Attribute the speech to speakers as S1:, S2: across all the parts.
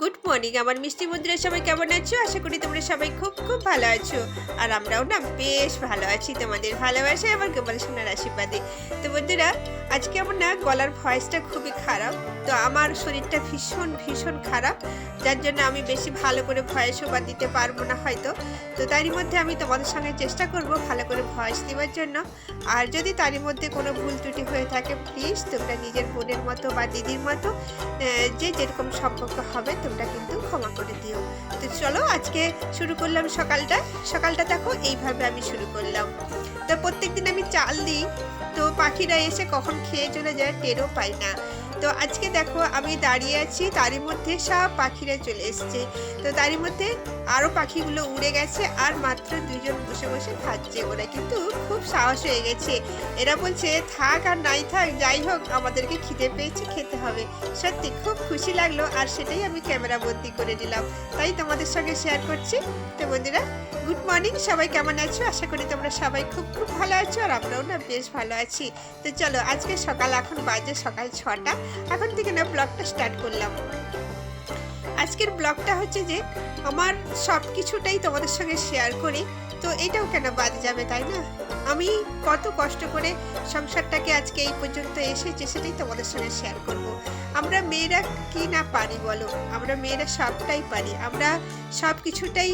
S1: Good morning আমার মিষ্টি বন্ধুরা, সবাই কেমন আছো? আশা করি তোমরা সবাই খুব খুব ভালো আছো। আর আমরাও না বেশ ভালো আছি, তোমাদের ভালোবাসায়, আমার গোপাল সোনার আশীর্বাদে। তো বন্ধুরা, আজকে আমার না গলার ভয়েসটা খুবই খারাপ। তো আমার শরীরটা ভীষণ ভীষণ খারাপ। যার জন্য আমি বেশি ভালো করে ভয়েসও বা দিতে পারব না হয়তো। তো তারই মধ্যে আমি তোমাদের সঙ্গে চেষ্টা করব ভালো করে ভয়েস দেওয়ার জন্য। আর যদি তারই মধ্যে কোনো ভুল ত্রুটি হয়ে থাকে প্লিজ তোমরা নিজের বোনের মতো বা দিদির মতো যে যেরকম সম্পর্ক হবে, তোমরা কিন্তু ক্ষমা করে দিও। তো চলো আজকে শুরু করলাম সকালটা। সকালটা দেখো, এইভাবে আমি শুরু করলাম। তো প্রত্যেকদিন আমি চাল দিই। তো পাখিরা এসে কখন খেয়ে চলে যায় টেরও পাই না। তো আজকে দেখো আমি দাঁড়িয়ে আছি, তারই মধ্যে সব পাখিরা চলে এসছে। তো তারই মধ্যে আরও পাখিগুলো উড়ে গেছে আর মাত্র দুজন বসে বসে খাচ্ছে ওরা কিন্তু খুব সাহস হয়ে গেছে। এরা বলছে, থাক আর নাই থাক, যাই হোক, আমাদেরকে খিদে পেয়েছে, খেতে হবে। সত্যি খুব খুশি লাগল আর সেটাই আমি ক্যামেরা বন্দি করে নিলাম। তাই তোমাদের সঙ্গে শেয়ার করছি। তো বন্ধুরা, গুড মর্নিং, সবাই কেমন আছো? আশা করি তোমরা সবাই খুব খুব ভালো আছো আর আমরাও না বেশ ভালো আছি। তো চলো, আজকে সকাল, এখন বাজে সকাল ছটা। এখন থেকে না ব্লগটা স্টার্ট করলাম। আজকের ব্লগটা হচ্ছে যে আমার সব কিছুটাই তোমাদের সঙ্গে শেয়ার করি। তো এটাও কেন বাদ যাবে, তাই না? আমি কত কষ্ট করে সংসারটাকে আজকে এই পর্যন্ত এসেছে, সেটাই তোমাদের সঙ্গে শেয়ার করব। আমরা মেয়েরা কি না পারি বলো? আমরা মেয়েরা সবটাই পারি। আমরা সব কিছুটাই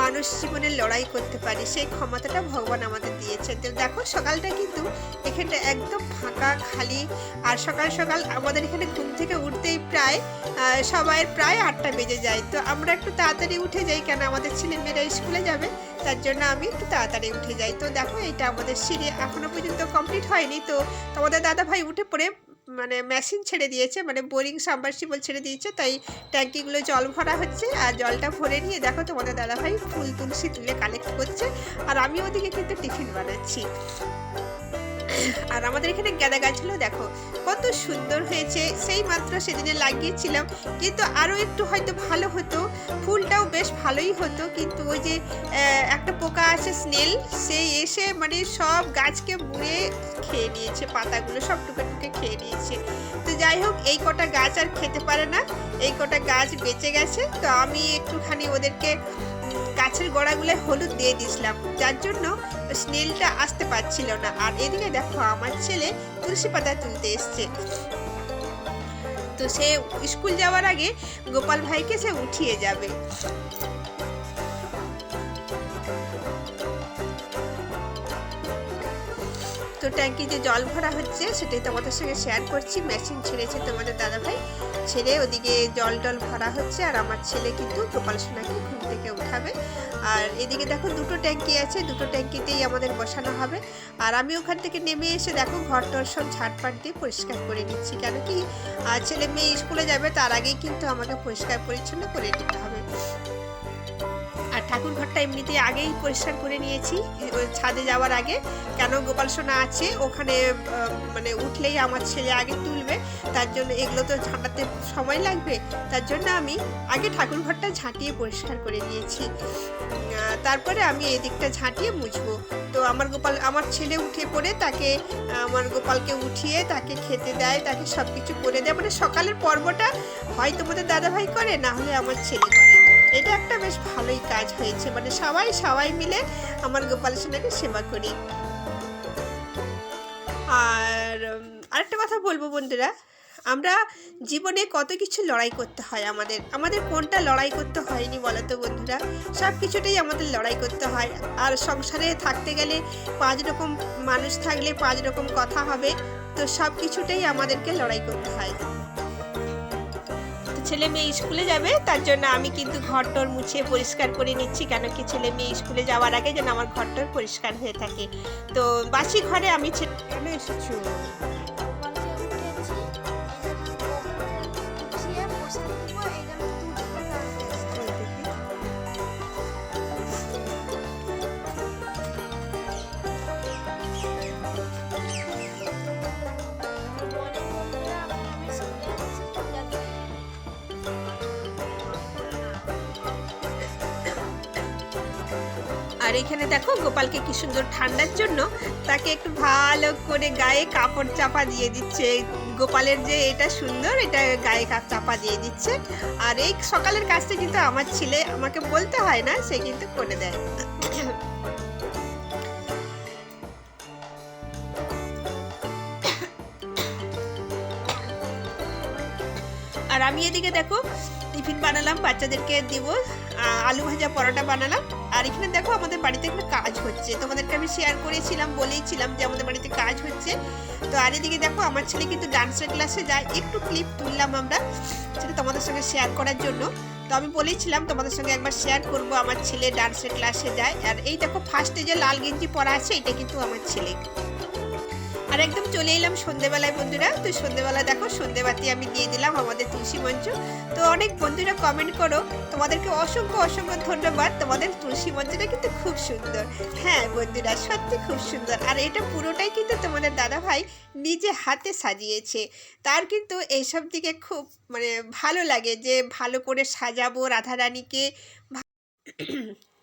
S1: মানুষ জীবনে লড়াই করতে পারি, সেই ক্ষমতাটা ভগবান আমাদের দিয়েছে তো দেখো, সকালটা কিন্তু এখানটা একদম ফাঁকা, খালি, আর সকাল সকাল আমাদের এখানে ঘুম থেকে উঠতেই প্রায় সবাই প্রায় আটটা বেজে যায়। তো আমরা একটু তাড়াতাড়ি উঠে যাই কেন আমাদের ছেলে মেয়েরা স্কুলে যাবে, তার জন্য আমি একটু তাড়াতাড়ি উঠে যাই। তো দেখো এটা আমাদের সিঁড়ি এখনও পর্যন্ত কমপ্লিট হয়নি। তো তোমাদের দাদা ভাই উঠে পড়ে মানে মেশিন ছেড়ে দিয়েছে মানে বোরিং সাবমার্সিবল ছেড়ে দিয়েছে, তাই ট্যাঙ্কিগুলো জল ভরা হচ্ছে আর জলটা ভরে নিয়ে দেখো তোমাদের দাদাভাই ফুল তুলসী তুলে কালেক্ট করছে। আর আমি ওদিকে কিন্তু টিফিন বানাচ্ছি। আর আমাদের এখানে গাঁদা গাছগুলো দেখো, কত সুন্দর হয়েছে। সেই মাত্র সেদিনে লাগিয়েছিলাম, কিন্তু আরও একটু হয়তো ভালো হতো। ফুলটাও বেশ ভালোই হতো, কিন্তু ওই যে একটা পোকা আছে স্নেল সেই এসে মানে সব গাছকে মুড়ে খেয়ে নিয়েছে, পাতাগুলো সব টুকে টুকে খেয়ে নিয়েছে। তো যাই হোক, এই কটা গাছ আর খেতে পারে না, এই কটা গাছ বেঁচে গেছে। তো আমি একটুখানি ওদেরকে গাছের গোড়াগুলো হলুদ দিয়ে দিয়েছিলাম। যার জন্য স্নেলটা আসতে পারছিল না। আর এদিকে দেখো, আমার ছেলে তুলসী পাতা তুলতে এসছে। তো সে স্কুল যাওয়ার আগে গোপাল ভাইকে সে উঠিয়ে যাবে। তো ট্যাঙ্কিতে জল ভরা হচ্ছে, সেটাই তোমাদের সঙ্গে শেয়ার করছি। মেশিন ছেড়েছে তোমাদের দাদা ভাই ছেড়ে ওদিকে জল টল ভরা হচ্ছে আর আমার ছেলে কিন্তু গোপাল সোনাকে ঘুম থেকে উঠাবে। আর এদিকে দেখো দুটো ট্যাঙ্কি আছে, দুটো ট্যাঙ্কিতেই আমাদের বসানো হবে। আর আমি ওখান থেকে নেমে এসে দেখো ঘর টর সব ঝাড়পাট দিয়ে পরিষ্কার করে নিচ্ছি। কেন কি ছেলে মেয়ে স্কুলে যাবে, তার আগেই কিন্তু আমাকে পরিষ্কার পরিচ্ছন্ন করে নিতে হবে। ঠাকুর ঘরটা এমনিতেই আগেই পরিষ্কার করে নিয়েছি ছাদে যাওয়ার আগে। কেন গোপাল সোনা আছে, ওখানে মানে উঠলেই আমার ছেলে আগে তুলবে, তার জন্য এগুলো তো ঝাঁটাতে সময় লাগবে, তার জন্য আমি আগে ঠাকুর ঘরটা ঝাঁটিয়ে পরিষ্কার করে নিয়েছি। তারপরে আমি এদিকটা ঝাঁটিয়ে মুছবো। তো আমার গোপাল, আমার ছেলে উঠে পড়ে, তাকে, আমার গোপালকে উঠিয়ে তাকে খেতে দেয়, তাকে সব কিছু করে দেয়। মানে সকালের পর্বটা হয় তোমাদের দাদাভাই করে, না হলে আমার ছেলে করে? এটা একটা বেশ ভালোই কাজ হয়েছে। মানে সবাই সবাই মিলে আমার গোপাল সোনাকে সেবা করি। আর আরেকটা কথা বলব বন্ধুরা। আমরা জীবনে কত কিছু লড়াই করতে হয় আমাদের। আমাদের কোনটা লড়াই করতে হয়নি বলো তো বন্ধুরা? সব কিছুটাই আমাদের লড়াই করতে হয়। আর সংসারে থাকতে গেলে পাঁচ রকম মানুষ থাকলে পাঁচ রকম কথা হবে। তো সব কিছুটাই আমাদেরকে লড়াই করতে হয়। ছেলে মেয়ে স্কুলে যাবে, তার জন্য আমি কিন্তু ঘর টর মুছে পরিষ্কার করে নিচ্ছি কেন কি ছেলে মেয়ে স্কুলে যাওয়ার আগে যেন আমার ঘর টর পরিষ্কার হয়ে থাকে। তো বাসি ঘরে আমি ছেলে এসেছ? আর এখানে দেখো গোপালকে কি সুন্দর ঠান্ডার জন্য তাকে একটু ভালো করে গায়ে কাপড় চাপা দিয়ে দিচ্ছে। গোপালের যে এটা সুন্দর, এটা গায়ে চাপা দিয়ে দিচ্ছে। আর এই সকালের কাজটা কিন্তু আমার ছেলে আমাকে বলতে হয় না, সে কিন্তু করে দেয়। আর আমি এদিকে দেখো টিফিন বানালাম, বাচ্চাদেরকে দিব আলু ভাজা, পরোটা বানালাম। আর এখানে দেখো আমাদের বাড়িতে একটা কাজ হচ্ছে। তোমাদেরকে আমি শেয়ার করেছিলাম, বলেইছিলাম যে আমাদের বাড়িতে কাজ হচ্ছে। তো আর এদিকে দেখো আমার ছেলে কিন্তু ডান্সের ক্লাসে যায়। একটু ক্লিপ তুললাম আমরা সেটা তোমাদের সঙ্গে শেয়ার করার জন্য। তো আমি বলেছিলাম তোমাদের সঙ্গে একবার শেয়ার করব, আমার ছেলে ডান্সের ক্লাসে যায়। আর এই দেখো ফার্স্টে যে লাল গেঞ্জি পরা আছে, এটা কিন্তু আমার ছেলে। আর একদম চলে এলাম সন্ধেবেলায় বন্ধুরা। তো সন্ধেবেলা দেখো, সন্ধেবাতি আমি দিয়ে দিলাম আমাদের তুলসী মঞ্চ। তো অনেক বন্ধুরা কমেন্ট করো, তোমাদেরকে অসংখ্য অসংখ্য ধন্যবাদ। তোমাদের তুলসী মঞ্চটা কিন্তু খুব সুন্দর। হ্যাঁ বন্ধুরা, সত্যি খুব সুন্দর। আর এটা পুরোটাই কিন্তু তোমাদের দাদা ভাই নিজে হাতে সাজিয়েছে। তার কিন্তু এইসব দিকে খুব মানে ভালো লাগে যে ভালো করে সাজাবো রাধারানীকে।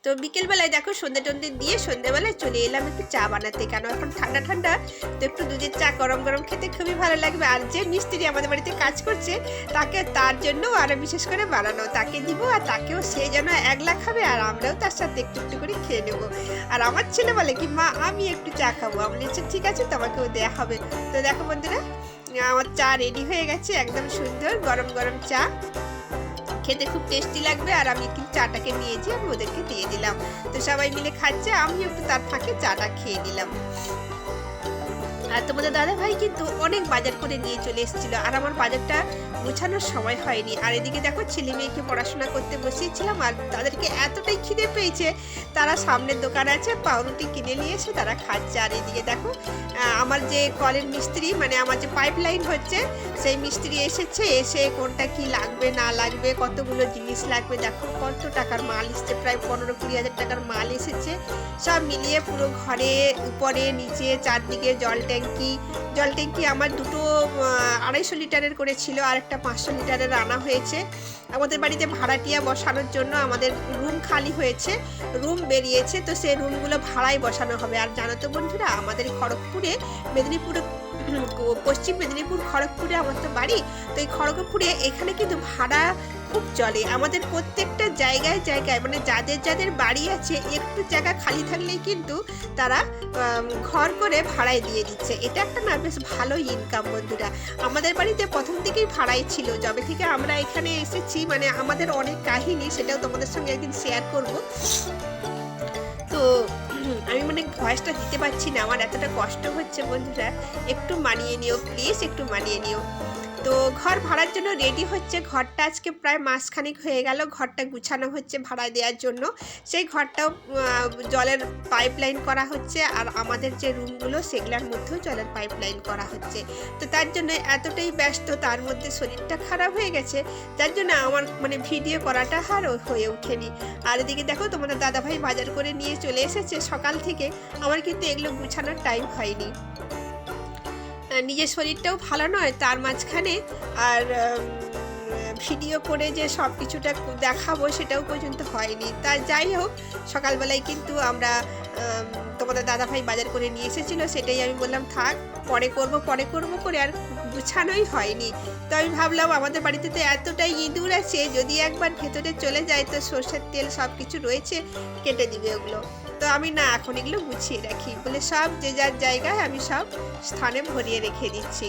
S1: তো বিকেলবেলায় দেখো সন্ধে টন্ধে দিয়ে সন্ধেবেলায় চলে এলাম একটু চা বানাতে। কেন এখন ঠান্ডা ঠান্ডা, তো একটু দুধের চা গরম গরম খেতে খুবই ভালো লাগবে। আর যে মিস্ত্রি আমাদের বাড়িতে কাজ করছে, তাকে তার জন্য আরও বিশেষ করে বানানো। তাকে দিব আর তাকেও সে যেন একলা খাবে আর আমরাও তার সাথে একটু একটু করে খেয়ে নেব। আর আমার ছেলে বলে কি, মা, আমি একটু চা খাব। আমি বলেছি, ঠিক আছে, তোমাকেও দেয়া হবে। তো দেখো বন্ধুরা, আমার চা রেডি হয়ে গেছে, একদম সুন্দর গরম গরম চা। খেতে খুব টেস্টি লাগবে আর আমি কিন্তু চাটাকে নিয়েছি, আমি ওদেরকে দিয়ে দিলাম। তো সবাই মিলে খাচ্ছে আমি একটু তার ফাঁকে চাটা খেয়ে নিলাম। আর তোমাদের দাদা ভাই কিন্তু অনেক বাজার করে নিয়ে চলে এসেছিল, আর আমার বাজারটা গোছানোর সময় হয়নি। আর এদিকে দেখো ছেলে মেয়েকে পড়াশোনা করতে বসিয়েছিলাম, আর তাদেরকে এতটাই খিদে পেয়েছে, তারা সামনের দোকান আছে, পাউরুটি কিনে নিয়ে এসে তারা খাচ্ছে। আর এদিকে দেখো আমার যে কলের মিস্ত্রি মানে আমার যে পাইপ লাইন হচ্ছে, সেই মিস্ত্রি এসেছে, এসে কোনটা কি লাগবে, না লাগবে, কতগুলো জিনিস লাগবে, দেখো কত টাকার মাল এসছে, প্রায় পনেরো কুড়ি হাজার টাকার মাল এসেছে। সব মিলিয়ে পুরো ঘরে, উপরে, নিচে, চারদিকে জল ট্যাঙ্কি জল ট্যাঙ্কি আমার দুটো আড়াইশো লিটারের করে ছিল আর একটা পাঁচশো লিটারের আনা হয়েছে। আমাদের বাড়িতে ভাড়াটিয়া বসানোর জন্য আমাদের রুম খালি হয়েছে, রুম বেরিয়েছে, তো সেই রুমগুলো ভাড়ায় বসানো হবে। আর জানো তো বন্ধুরা, আমাদের খড়গপুরে মেদিনীপুরে পশ্চিম মেদিনীপুর খড়গপুরে আমার তো বাড়ি, তো এই খড়গপুরে এখানে কিন্তু ভাড়া খুব চলে। আমাদের প্রত্যেকটা জায়গায় জায়গায় মানে যাদের যাদের বাড়ি আছে, একটু জায়গা খালি থাকলেই কিন্তু তারা ঘর করে ভাড়ায় দিয়ে দিচ্ছে। এটা একটা না, বেশ ভালো ইনকাম বন্ধুরা। আমাদের বাড়িতে প্রথম থেকেই ভাড়াই ছিল। যবে থেকে আমরা এখানে এসেছি মানে আমাদের অনেক কাহিনী সেটাও তোমাদের সঙ্গে একদিন শেয়ার করব। তো, আমি মানে ভয়েসটা দিতে পারছি না। আমার এতটা কষ্ট হচ্ছে বন্ধুরা। একটু মানিয়ে নিও প্লিজ একটু মানিয়ে নিও। তো ঘর ভাড়ার জন্য রেডি হচ্ছে। ঘরটা আজকে প্রায় মাসখানেক হয়ে গেল। ঘরটা গুছানো হচ্ছে ভাড়া দেওয়ার জন্য। সেই ঘরটাও জলের পাইপলাইন করা হচ্ছে আর আমাদের যে রুমগুলো সেগুলোর মধ্যেও জলের পাইপলাইন করা হচ্ছে। তো তার জন্য এতটাই ব্যস্ত, তার মধ্যে শরীরটা খারাপ হয়ে গেছে। যার জন্য আমার মানে ভিডিও করাটা আর হয়ে ওঠেনি। আর এদিকে দেখো তোমাদের দাদাভাই বাজার করে নিয়ে চলে এসেছে সকাল থেকে। আমার কিন্তু এগুলো গুছানোর টাইম হয়নি। নিজের শরীরটাও ভালো নয়, তার মাঝখানে আর ভিডিও করে যে সব কিছুটা দেখাবো সেটাও পর্যন্ত হয়নি। তা যাই হোক, সকালবেলায় কিন্তু আমরা তোমাদের দাদাভাই বাজার করে নিয়ে এসেছিল, সেটাই আমি বললাম, থাক, পরে করব পরে করব করে আর গুছানোই হয়নি। তো আমি ভাবলাম, আমাদের বাড়িতে তো এতটাই ইঁদুর আছে, যদি একবার ভেতরে চলে যায়, তো সর্ষের তেল সব কিছু রয়েছে, কেটে দিবে ওগুলো। তো আমি না, এখন এগুলো গুছিয়ে রাখি। বলে সব যে যার জায়গায় আমি সব স্থানে ভরিয়ে রেখে দিচ্ছি।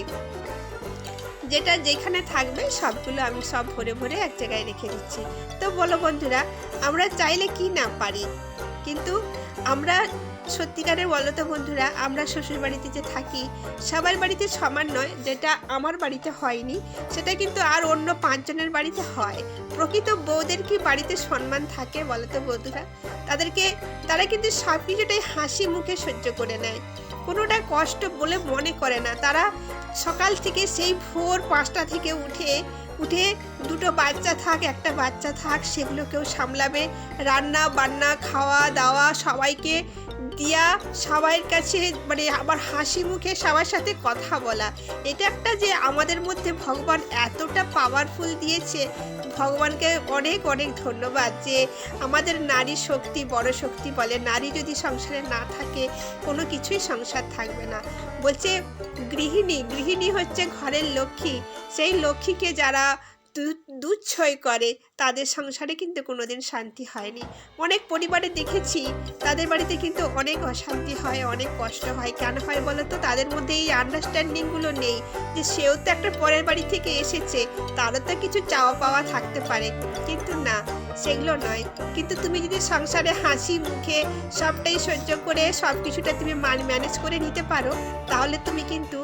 S1: যেটা যেখানে থাকবে সবগুলো আমি সব ভরে ভরে এক জায়গায় রেখে দিচ্ছি। তো বলো বন্ধুরা, আমরা চাইলে কি না পারি? কিন্তু আমরা সত্যিকারের বলো তো বন্ধুরা, আমরা শ্বশুর বাড়িতে যে থাকি, সবার বাড়িতে সমান নয়, যেটা আমার বাড়িতে হয়নি, সেটা কিন্তু আর অন্য পাঁচজনের বাড়িতে হয়। প্রকৃত বউদের কি বাড়িতে সম্মান থাকে বলো তো বন্ধুরা? তাদেরকে, তারা কিন্তু সব কিছুটাই হাসি মুখে সহ্য করে নেয়। কোনোটা কষ্ট বলে মনে করে না। তারা সকাল থেকে সেই ভোর পাঁচটা থেকে উঠে উঠে দুটো বাচ্চা থাক, একটা বাচ্চা থাক, সেগুলোকেও সামলাবে। রান্না বান্না খাওয়া দাওয়া সবাইকে দিয়া সবাইয়ের কাছে মানে আমার হাসি মুখে সবার সাথে কথা বলা। এটা একটা যে আমাদের মধ্যে ভগবান এতটা পাওয়ারফুল দিয়েছে। ভগবানকে অনেক অনেক ধন্যবাদ যে আমাদের নারী শক্তি, বড় শক্তি বলে। নারী যদি সংসারে না থাকে, কোনো কিছুই সংসার থাকবে না। বলছে গৃহিণী গৃহিণী হচ্ছে ঘরের লক্ষ্মী। সেই লক্ষ্মীকে যারা দুচ্ছয় করে। তাদের সংসারে কিন্তু কোনোদিন শান্তি হয়নি। অনেক পরিবারে দেখেছি, তাদের বাড়িতে কিন্তু অনেক অশান্তি হয়, অনেক কষ্ট হয়। কেন হয় বলো তো তাদের মধ্যে এই আন্ডারস্ট্যান্ডিংগুলো নেই যে সেও তো একটা পরের বাড়ি থেকে এসেছে, তারও তো কিছু চাওয়া পাওয়া থাকতে পারে। কিন্তু না, সেগুলো নয়। কিন্তু তুমি যদি সংসারে হাসি মুখে সবটাই সহ্য করে সব কিছুটা তুমি মান ম্যানেজ করে নিতে পারো, তাহলে তুমি কিন্তু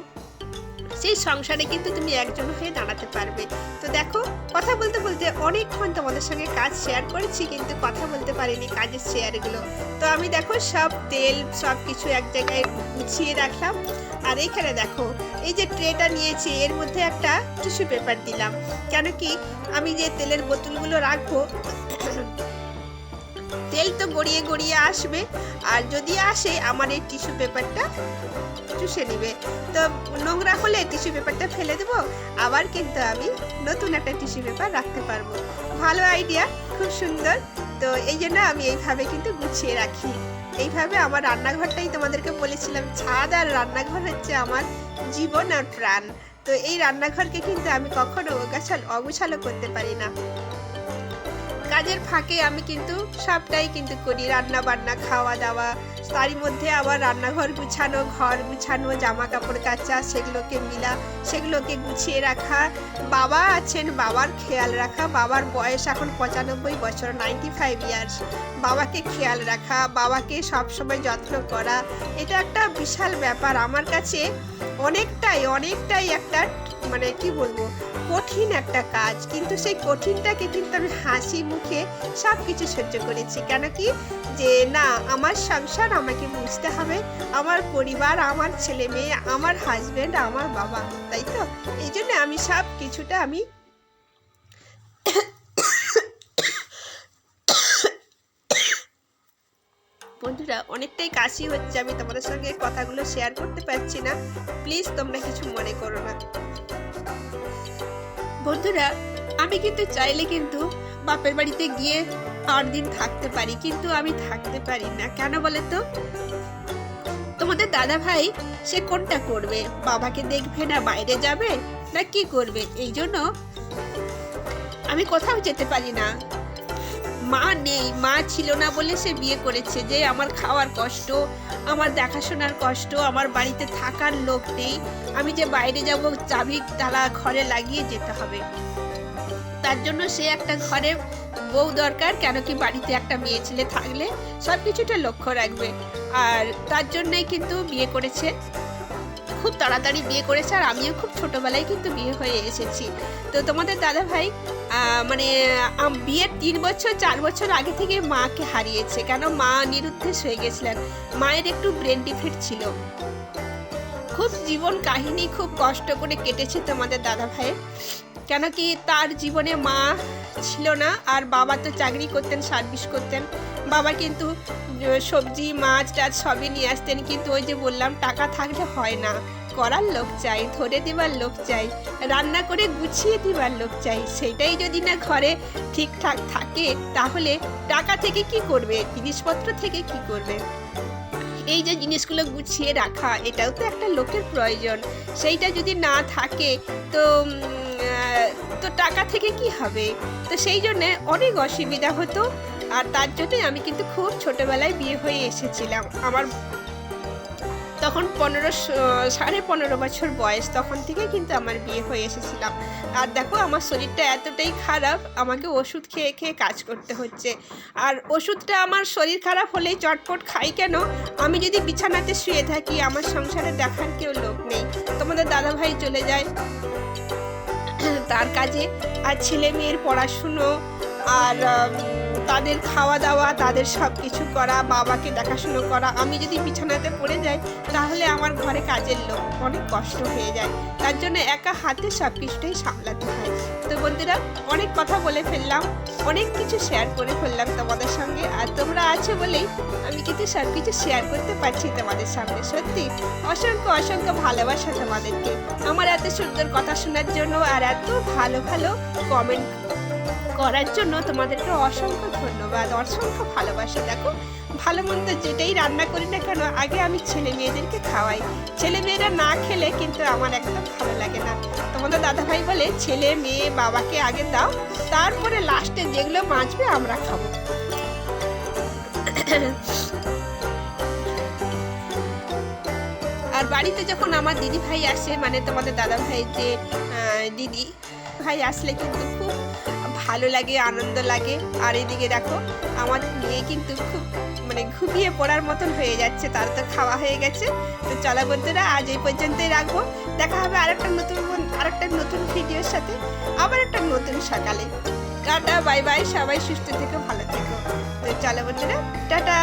S1: সেই সংসারে কিন্তু তুমি একজন হয়ে দাঁড়াতে পারবে। তো দেখো, কথা বলতে বলতে অনেকক্ষণ তোমাদের সঙ্গে কাজ শেয়ার করেছি, কিন্তু কথা বলতে পারিনি কাজের শেয়ারগুলো তো আমি দেখো সব তেল, সব কিছু এক জায়গায় গুছিয়ে রাখলাম। আর এইখানে দেখো, এই যে ট্রেটা নিয়েছি, এর মধ্যে একটা টিস্যু পেপার দিলাম। কেন কি, আমি যে তেলের বোতলগুলো রাখব তেল তো গড়িয়ে গড়িয়ে আসবে। আর যদি আসে, আমার এই টিস্যু পেপারটা চুষে নেবে। তো নোংরা হলে টিস্যু পেপারটা ফেলে দেবো। আবার কিন্তু আমি নতুন একটা টিস্যু পেপার রাখতে পারব। ভালো আইডিয়া, খুব সুন্দর। তো এই জন্য আমি এইভাবে কিন্তু গুছিয়ে রাখি। এইভাবে আমার রান্নাঘরটাই তোমাদেরকে বলেছিলাম, ছাদ আর রান্নাঘর হচ্ছে আমার জীবন আর প্রাণ। তো এই রান্নাঘরকে কিন্তু আমি কখনো অগাছাল করতে পারি না। কাজের ফাঁকে আমি কিন্তু সবটাই কিন্তু করি। রান্না বান্না খাওয়া দাওয়া তারই মধ্যে আবার রান্নাঘর গুছানো, ঘর গুছানো জামা কাপড় কাচা, সেগুলোকে মিলা, সেগুলোকে গুছিয়ে রাখা। বাবা আছেন, বাবার খেয়াল রাখা। বাবার বয়স এখন পঁচানব্বই বছর নাইনটি ফাইভ ইয়ার্স বাবাকে খেয়াল রাখা, বাবাকে সবসময় যত্ন করা। এটা একটা বিশাল ব্যাপার। আমার কাছে অনেকটাই অনেকটাই একটা মানে কি বলব? কঠিন একটা কাজ, কিন্তু সেই কঠিনটাকে কিন্তু আমি হাসি মুখে সব কিছু সহ্য করেছি। কেন কি? যে না, আমার সংসার আমাকে বুঝতে হবে, আমার পরিবার, আমার ছেলে মেয়ে, আমার হাজবেন্ড আমার বাবা, তাই তো? এই জন্য আমি সব কিছুটা আমি বন্ধুরা, অনেকটাই কাশি হচ্ছে, আমি তোমাদের সঙ্গে কথাগুলো শেয়ার করতে পারছি না। প্লিজ তোমরা কিছু মনে করো না। বন্ধুরা, আমি কিন্তু চাইলে কিন্তু বাপের বাড়িতে গিয়ে আট দিন থাকতে পারি, কিন্তু আমি থাকতে পারি না। কেন বলে তো? তোমাদের দাদা ভাই সে কোনটা করবে? বাবাকে দেখবে না, বাইরে যাবে, না কি করবে? এই জন্য আমি কোথাও যেতে পারি না। মা নেই, মা ছিল না বলে সে বিয়ে করেছে যে আমার খাওয়ার কষ্ট, আমার দেখাশোনার কষ্ট, আমার বাড়িতে থাকার লোক নেই। আমি যে বাইরে যাব চাবি তালা ঘরে লাগিয়ে যেতে হবে। তার জন্য সে একটা ঘরে বউ দরকার, কেন কি বাড়িতে একটা মেয়ে ছেলে থাকলে সব কিছুটা লক্ষ্য রাখবে। আর তার জন্যই কিন্তু বিয়ে করেছে। খুব তাড়াতাড়ি বিয়ে করেছে আর আমিও খুব ছোটবেলায় কিন্তু বিয়ে হয়ে এসেছি। তো তোমাদের দাদা ভাই মানে বিয়ের তিন বছর, চার বছর আগে থেকে মাকে হারিয়েছে। কেন? মা নিরুদ্দেশ হয়ে গেছিলেন। মায়ের একটু ব্রেন ডিফেক্ট ছিল। খুব জীবন কাহিনী, খুব কষ্ট করে কেটেছে তোমাদের দাদা ভাইয়ের কেন কি তার জীবনে মা ছিল না। আর বাবা তো চাকরি করতেন সার্ভিস করতেন। বাবা কিন্তু সবজি, মাছ, টাছ সবই নিয়ে আসতেন। কিন্তু ওই যে বললাম, টাকা থাকলে হয় না। করার লোক চাই, ধরে দেবার লোক চাই, রান্না করে গুছিয়ে দেবার লোক চাই। সেটাই যদি না ঘরে ঠিকঠাক থাকে, তাহলে টাকা থেকে কি করবে? জিনিসপত্র থেকে কি করবে? এই যে জিনিসগুলো গুছিয়ে রাখা, এটাও তো একটা লোকের প্রয়োজন। সেইটা যদি না থাকে, তো তো টাকা থেকে কি হবে? তো সেই জন্যে অনেক অসুবিধা হতো। আর তার জন্যই আমি কিন্তু খুব ছোটবেলায় বিয়ে হয়ে এসেছিলাম। আমার তখন পনেরো সাড়ে পনেরো বছর বয়স তখন থেকে কিন্তু আমার বিয়ে হয়ে এসেছিলাম। আর দেখো, আমার শরীরটা এতটাই খারাপ, আমাকে ওষুধ খেয়ে খেয়ে কাজ করতে হচ্ছে। আর ওষুধটা আমার শরীর খারাপ হলেই চটপট খাই কেন? আমি যদি বিছানাতে শুয়ে থাকি, আমার সংসারে দেখার কেউ লোক নেই। তোমাদের দাদা ভাই চলে যায়। তার কাজে আর ছেলে মেয়ের পড়াশুনো আর তাদের খাওয়া দাওয়া, তাদের সব কিছু করা, বাবাকে দেখাশুনো করা। আমি যদি বিছানাতে পড়ে যাই, তাহলে আমার ঘরে কাজের লোক অনেক কষ্ট হয়ে যায়। তার জন্য একা হাতে সব কিছুটাই সামলাতে হয়। তো বন্ধুরা, অনেক কথা বলে ফেললাম, অনেক কিছু শেয়ার করে ফেললাম তোমাদের সঙ্গে। আর তোমরা আছো বলেই আমি কিন্তু সব কিছু শেয়ার করতে পারছি তোমাদের সামনে। সত্যি, অসংখ্য অসংখ্য ভালোবাসা তোমাদেরকে। আমার এত সুন্দর কথা শোনার জন্য আর এত ভালো ভালো কমেন্ট করার জন্য তোমাদেরকে অসংখ্য ধন্যবাদ, অসংখ্য ভালোবাসা। দেখো, ভালো মন্দ যেটাই রান্না করি না কেন, আগে আমি ছেলে মেয়েদেরকে খাওয়াই। ছেলে মেয়েরা না খেলে কিন্তু আমার একদম ভালো লাগে না। তোমাদের দাদাভাই বলে, ছেলে মেয়ে বাবাকে আগে দাও, তারপরে লাস্টে যেগুলো বাঁচবে আমরা খাব। আর বাড়িতে যখন আমার দিদি ভাই আসে মানে তোমাদের দাদা ভাই যে দিদি ভাই আসলে কিন্তু খুব ভালো লাগে, আনন্দ লাগে। আর এদিকে দেখো আমার মেয়ে কিন্তু খুব মানে ঘুমিয়ে পড়ার মতন হয়ে যাচ্ছে, তার তো খাওয়া হয়ে গেছে। তো চলো বন্ধুরা, আজ এই পর্যন্তই রাখব। দেখা হবে আরেকটা নতুন আরেকটা নতুন ভিডিওর সাথে। আবার একটা নতুন সকালে। টাটা, বাই বাই, সবাই সুস্থ থেকো, ভালো থেকো। তো চলো বন্ধুরা, টাটা!